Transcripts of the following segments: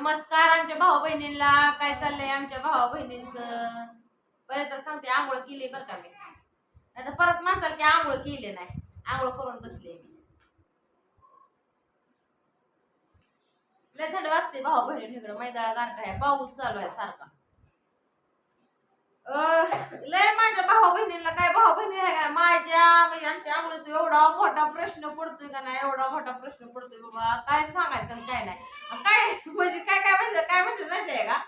नमस्कार आमच्या भाऊ बहिणींना काय चाललंय आमच्या भाऊ बहिणींचं बरं तर सांगते आंघोळ केली बरं का मी. आता परत म्हणताल की आंघोळ केली नाही. आंघोळ करून बसले मी. लय थंड वाजते भाऊ बहिणी इकडं. मैदाळा गारठा आहे. पाऊस चालू आहे सारखा. अं, लय माझ्या भाऊ बहिणींना काय भाऊ बहिणी आहे का? माझ्या म्हणजे आमच्या आंघोळीचा एवढा मोठा प्रश्न पडतोय का नाही? एवढा मोठा प्रश्न पडतोय बाबा. काय सांगायचं काय नाही. काय? म्हणजे काय काय म्हणतात काय म्हणतात माहिती आहे का?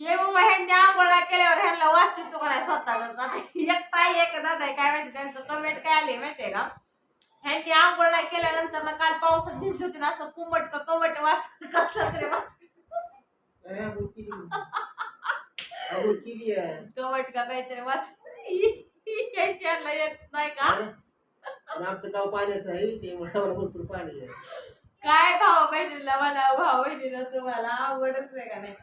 हे बाबा ह्यांनी आंघोळा केल्यावर ह्यांना वास येतो का नाही. स्वतःचा एक ताई एक दादा आहे, काय माहिती त्यांचं कमेंट काय आले माहितीये का? ह्यांनी आंघोळा केल्यानंतर ना काल पावसात भिजली होती ना असं कुंबट का कवट वास कसला तरी वास. आहे. कवट का काहीतरी वास. ह्यांच्याला येत नाही का? आमचं गाव पाण्याचं आहे ते भरपूर पाणी आहे. काय भाऊ बहिणीला मला भाऊ बहिणीला तुम्हाला आवडच आहे का नाही?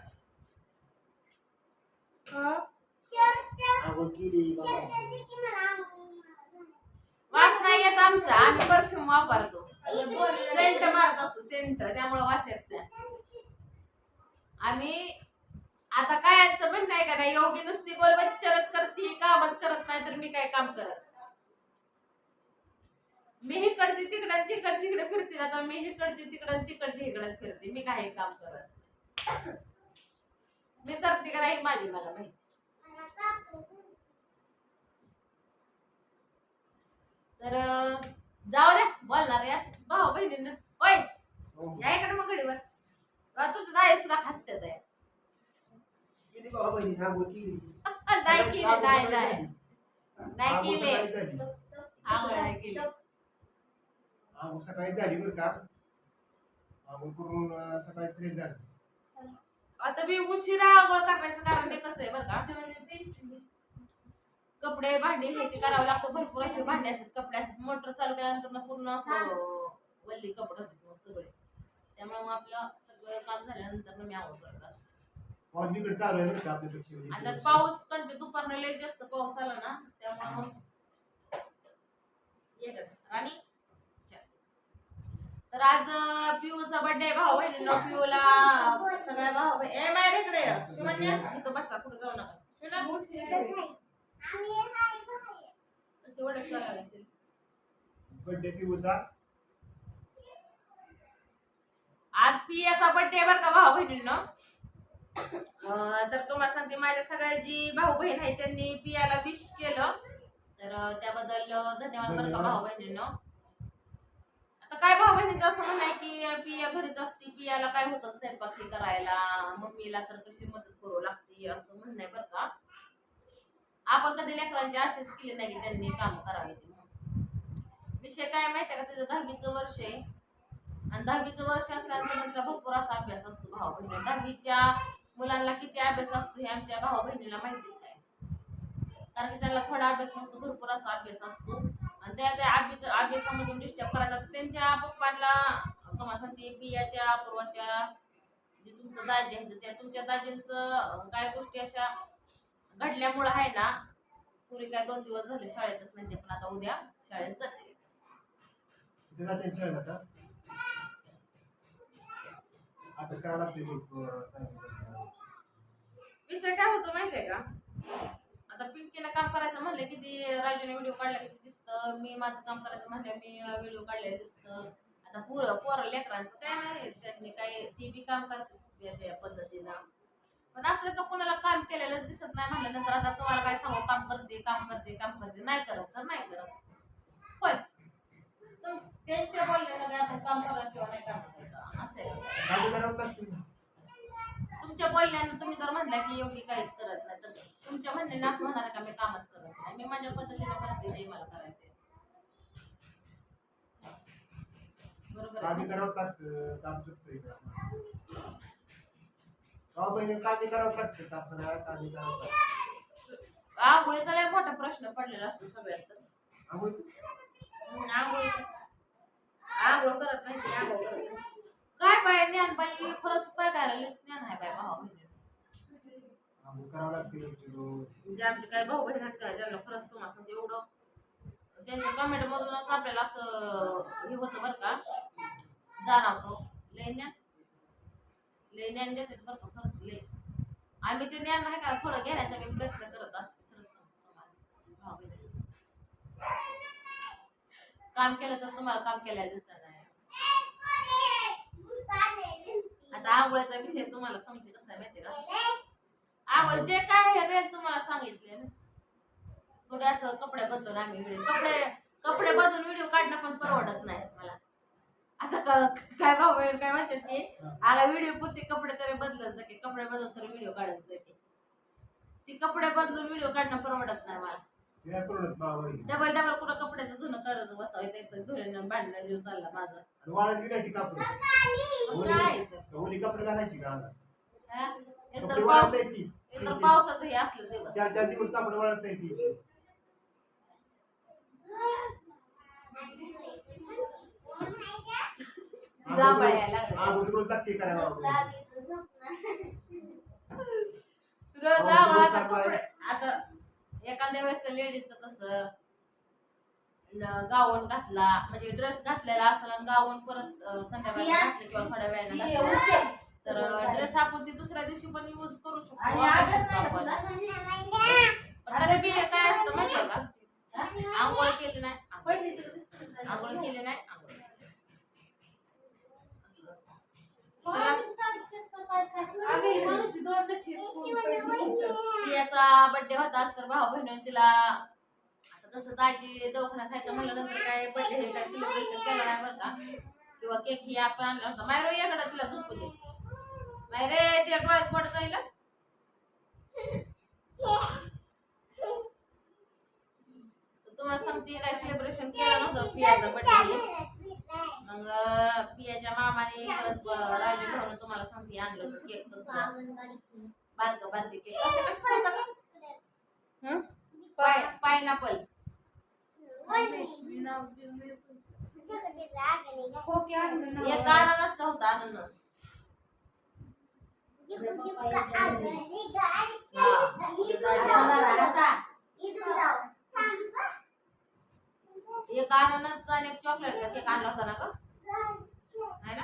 वास नाही येत आमचा. आम्ही परफ्यूम वापरतो. सेंट मारत असतो सेंट त्यामुळे वास येत नाही. आम्ही आता काय म्हणणं आहे का नाही? योगी नुसती बोल बच्चरच करते कामच करत नाही तर मी काय काम करत? मी हिकडची तिकडं तिकड तिकडे फिरते ना तर मी हिकडची तिकडं तिकडची इकडंच फिरते. मी काही काम करत? मी करते का नाही माझी मला माहिती. तर जाऊ द्या बोलणार असं. भाऊ बहिणींना. ओय हो. या इकडे मग घडीवर. तुझं दाय सुद्धा हसते केली नाही केली नाही नाही. केली. आंघोळ नाही केली. आंघोळ सकाळी झाली बरं का? आंघोळ करून सकाळी फ्रेश झाली. आता मी उशिरा आंघोळ करायचं कारण हे कसं आहे बरं का? कपडे भांडी हे ते करावं लागतं. भरपूर असे भांडे असतात कपडे असतात. मोटर चालू केल्यानंतर ना पूर्ण असं वल्ली कपडे होते मग सगळे. त्यामुळे मग आपलं सगळं काम झाल्यानंतर ना मी आंघोळ करत असते. पाऊस बिकड चालू आहे बरं का आपल्यापेक्षा? आणि त्यात पाऊस कंटिन्यू दुपारनं लय जास्त पाऊस आला ना त्यामुळे मग ये इकडे. आणि. तर आज पिऊचा बर्थडे भाऊ बहिणींना पिऊला सगळ्या भाऊ ए माय इकडे. शिवन्या इथं बसा कुठं जाऊ नका. बर्थडे पिऊचा आज पियाचा बर्थडे बरं का भाऊ बहिणींनो तर तुम्हाला सांगते माझ्या सगळ्या जी भाऊ बहीण आहेत त्यांनी पियाला विश केलं तर त्याबद्दल धन्यवाद बरं का. भाऊ बहिणींनो काय भाऊ बहिणीचं असं म्हणणं आहे की पिया घरीच असते पियाला काय होतं स्वयंपाक हे करायला? मम्मीला तर कशी मदत करू लागते असं म्हणणं आहे बरं का. आपण कधी लेकरांचे आशेच केले नाही त्यांनी काम करावे ते विषय काय माहिती आहे का? त्याचं दहावीचं वर्ष आहे. आणि दहावीचं वर्ष असल्यानंतर म्हटलं भरपूर असा अभ्यास असतो भाऊ बहिणी दहावीच्या मुलांना किती अभ्यास असतो हे आमच्या भाऊ बहिणीला माहितीच आहे कारण की त्यांना थोडा अभ्यास नसतो भरपूर असा अभ्यास असतो. त्या त्या अभ्यास अभ्यासामधून डिस्टर्ब करायचा त्यांच्या पप्पांना तुम्हाला सांगते पियाच्या पूर्वाच्या जे तुमचं दाजी आहे त्या तुमच्या दाजींचं काय गोष्टी अशा घडल्यामुळं आहे ना पुरी काय दोन दिवस झाले शाळेतच नाही ते पण आता उद्या शाळेत जाते. विषय काय होतो माहितीये का? आता पिंकीनं काम करायचं म्हणलं की ती राजूने व्हिडिओ काढला किती दिसतं मी माझं काम करायचं म्हणलं मी व्हिडिओ काढले दिसतं. आता पोरं पोरं लेकरांचं काय नाही त्यांनी काय ती बी काम करते त्या पद्धतीनं. पण असलं तर कोणाला काम केलेलं दिसत नाही म्हणल्यानंतर आता तुम्हाला काय सांगू? काम करते काम करते काम करते. नाही करत तर नाही करत. तुम त्यांच्या बोलण्याला काय आपण काम करा किंवा नाही काम करायचं असं आहे. तुमच्या बोलण्यानं तुम्ही जर म्हणला की योगी काहीच करत तुमच्या म्हणण्याने असं होणार का मी कामच करत नाही मी माझ्या पद्धतीने करते जे मला करायचंय बरोबर आहे कामी ना? करावं लागतं काम चुकतंय का गाव बहिणी कामी करावं लागतं काम सगळ्या कामी करावं लागतं आंघोळीचा लय मोठा प्रश्न पडलेला असतो सगळ्यात. आंघोळीचं? हम्म, आंघोळीचा आंघोळ करत नाही ती, आंघोळ करत नाही. काय बाय ज्ञान बाई खरंच काय करायला ज्ञान आहे बाय भाऊ करावं लागते रोज म्हणजे आमचे काय भाऊ बहीण आहेत का? ज्यांना खरंच तुम्हाला सांगते एवढं. त्यांच्या कमेंट मधूनच आपल्याला असं हे होतं बरं का. जाणवतो. लय ना लय ज्ञान देतात बरं का खरंच लय. आम्ही ते ज्ञान नाही का थोडं घेण्याचा मी प्रयत्न करत असते खरंच सांगतो. तुम्हाला भाऊ-बहिणी. काम केलं तर तुम्हाला काम केल्याला दिसणार नाही. आता आंघोळीचा विषय तुम्हाला समजेल कसा आहे माहिती का? काय आहे ते तुम्हाला सांगितले ना. थोडे असं कपडे बदलून आम्ही व्हिडिओ कपडे कपडे बदलून व्हिडिओ काढणं पण परवडत नाही मला. क- काय भाऊ काय म्हणतात की आला व्हिडिओ पुरते कपडे तरी बदलत जाते कपडे बदलून तरी व्हिडिओ काढत जाते. ती कपडे बदलून व्हिडिओ काढणं परवडत नाही मला. डबल डबल कुठं कपड्याचं धुणं काढत बसावं त्याचं धुण्यानं भांडणं जीव चालला माझा. वाळत गेली कापड. मग काय? तर? ओली कपडे घालायची का? कपडे एकतर वाळत पाऊस नाही ती एकतर पावसाचं हे असलं दिवस चार चार दिवस कापड वाळत नाही ती जांभळं यायला लागले. आंघोळ रोज लागते करायला बाबा. तुझं जावं रोज आता. कपडे आता एखाद्या वेळेस लेडीजचं कसं न- गाऊन घातला म्हणजे ड्रेस घातलेला असला आणि गाऊन परत अं, संध्याकाळी घातलं किंवा थोड्या वेळाने घातलं. तर ड्रेस आपण ती दुसऱ्या दिवशी पण यूज काय असतं का? आंघोळ केली नाही आंघोळ आंघोळ केली नाही आंघोळ चला. पियाचा बर्थडे होता. आज तर भाऊ बहिणी तिला आता कसं दाजी दवाखान्यात जायचं म्हणल्यानंतर काय बर्थडे हे काय सेलिब्रेशन केलं नाही बरं का. किंवा केक ही आपण आणला होता. मायरो याकडे तिला झोपू दे. मायरे तिला डोळ्यात पडत जाईल तुम्हाला सांगते काय सेलिब्रेशन केलं नव्हतं पियाचा बर्थडे मग अं, पियाच्या मामाने परत अं, राजू भाऊन तुम्हाला सांगते आणलं होतं केक तसं बारकं बारके केक कसे कसं खातात पाय पायनॅपल एक अननसचा होता अननस एक अननसचा आणि एक चॉकलेटचा केक आणला होता ना ग? आहे ना?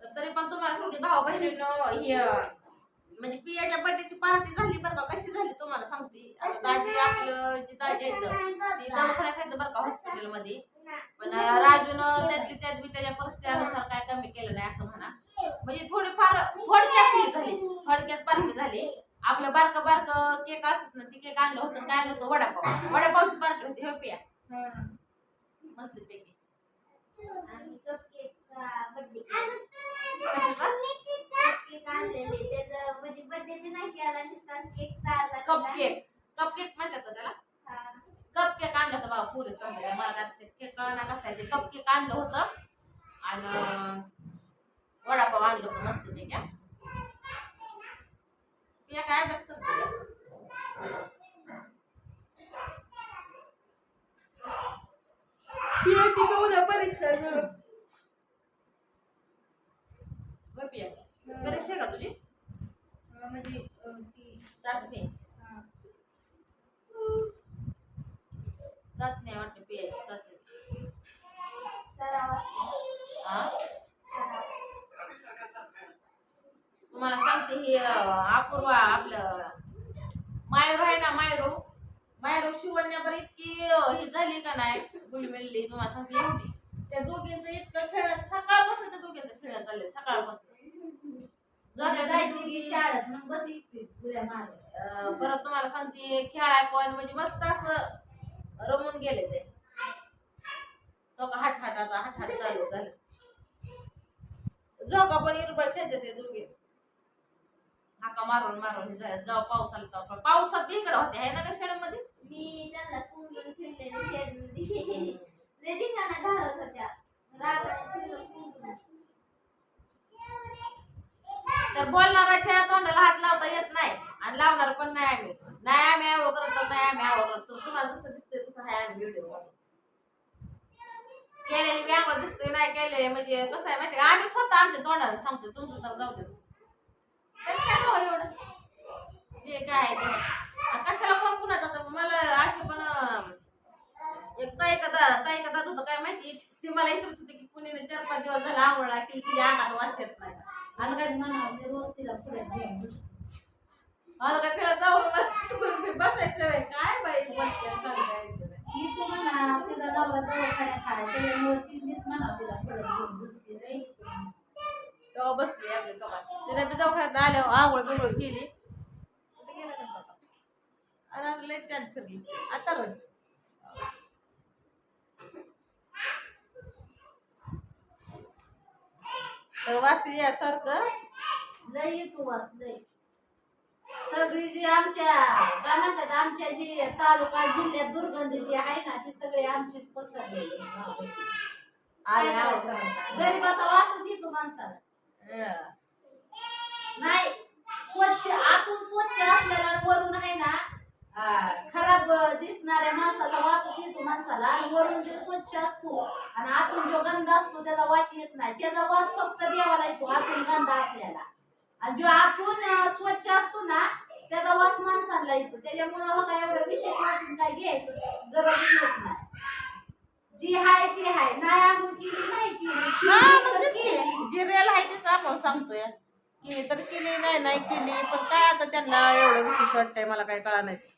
तरी पण तुम्हाला सांगते भाऊ बहिणीनं हे म्हणजे पियाच्या बर्थडेची पार्टी झाली बरं का? कशी झाली तुम्हाला सांगते? दाजी आपलं जी दाजी आहेत ती दवाखान्यात आहेत बरं का हॉस्पिटलमध्ये पण राजूनं त्यातली त्यात बी त्याच्या परिस्थितीनुसार काय कमी केलं नाही असं म्हणा. म्हणजे थोडेफार थोडक्यात झाली. थोडक्यात पार्टी झाली. आपलं बारकं बारकं केक असत ना ती केक आणलं होतं काय आणलं होतं? वडापाव. वडापावची पार्टी होती हो पिया? मस्त पैकी. कप केक कप केक म्हणतात का त्याला? कप केक आणलं होतं बाबा पुरे सांगायला. मला काय ते केक कळणार कसं आहे ते. कप केक आणलं होतं आणि वडापाव आणलं होतं मस्त पैकी हा. पिया काय अभ्यास करते पियाची का उद्या परीक्षा आहे गं? बरं पिया परीक्षा आहे का तुझी चाचणी चाचणी आहे वाटतं पियाची चाचणी हा तुम्हाला सांगते ही अं, अपूर्वा आपलं मायरो आहे ना मायरो शिवण्यावर इतकी ही झाली का नाही? गुलमिल्ली तुम्हाला सांगते एवढी. त्या दोघींचं इतकं खेळ सकाळपासून त्या दोघींचं खेळ चाललंय सकाळपासून. झालं परत तुम्हाला सांगते खेळाय पण म्हणजे मस्त असं रमून गेले ते. तो का हाट हाटाचा हाट हाट चालू झालं. झोका पण इरबळ खेळते ते दोघे. हाका मारून मारून जेव्हा पाऊस आला तेव्हा पावसात बी इकडे होते आहे ना त्या शाळेमध्ये मी त्यांना पूर्ण फिरलेली शेडमध्ये लय धिंगाणा घालत होत्या रागाने तर बोलणाराच्या तोंडाला हात लावता येत नाही. आणि लावणार पण नाही आम्ही. नाही आम्ही आवड करतो नाही आम्ही आवड करतो. तुम्हाला जसं दिसतंय तसं आहे आम्ही व्हिडिओ केलेली मी आम्हाला दिसतोय नाही केले म्हणजे कसं आहे माहिती आम्ही स्वतः आमच्या तोंडाला सांगतो तुमचं तर जाऊ दे काय हो एवढं? जे काय आहे ते आणि कशाला कोण पुन्हा जातं मला असे पण अं, एक ताई कदा ताई कदा होतं काय माहिती? ती मला विचारत होती की कुणी चार पाच दिवस झाला आवडला की तिच्या अंगात वास येत नाही. काय म्हणा मी रोज तिला पुढे घेऊन बसते. मला काय जाऊन बसायचं काय बाई सांगायचं मी तू म्हणा तिला नवरा दवाखान्यात आहे त्याच्यामुळे तिनेच म्हणा तिला पुढे घेऊन बसते तेव्हा बसली आपल्या कपाट तिने मी दवाखान्यात आल्यावर आंघोळ बिंघोळ केली. कुठे गेला लई छान फिरली. आता रड तर वासी यासारखं लई येतो वास लई. सगळी जी आमच्या काय म्हणतात आमच्या जी तालुका जिल्ह्यात दुर्गंधी जी आहे ना ती सगळी आमचीच पसरलेली आवडतं गरीबाचा वासच येतो माणसाला. नाही स्वच्छ आतून स्वच्छ असलेला आणि वरून आहे ना खराब दिसणाऱ्या माणसाचा वासच येतो माणसाला आणि वरून जो स्वच्छ असतो आणि आतून जो गंध असतो त्याचा वास येत नाही. त्याचा वास फक्त देवाला येतो आतून गंध असलेला. आणि जो आतून स्वच्छ असतो ना त्याचा वास माणसाला येतो. त्याच्यामुळं हो काय एवढं विशेष वाटून काय घ्यायचं? गरज येत नाही. जी हाय ती हाय. नाही आंघोळ केली नाही केली. हा. की. जी रेल आहे तेच आपण सांगतोय. केली तर केली नाही नाही केली. पण काय आता त्यांना एवढं विशेष वाटतंय मला काय कळा नाहीच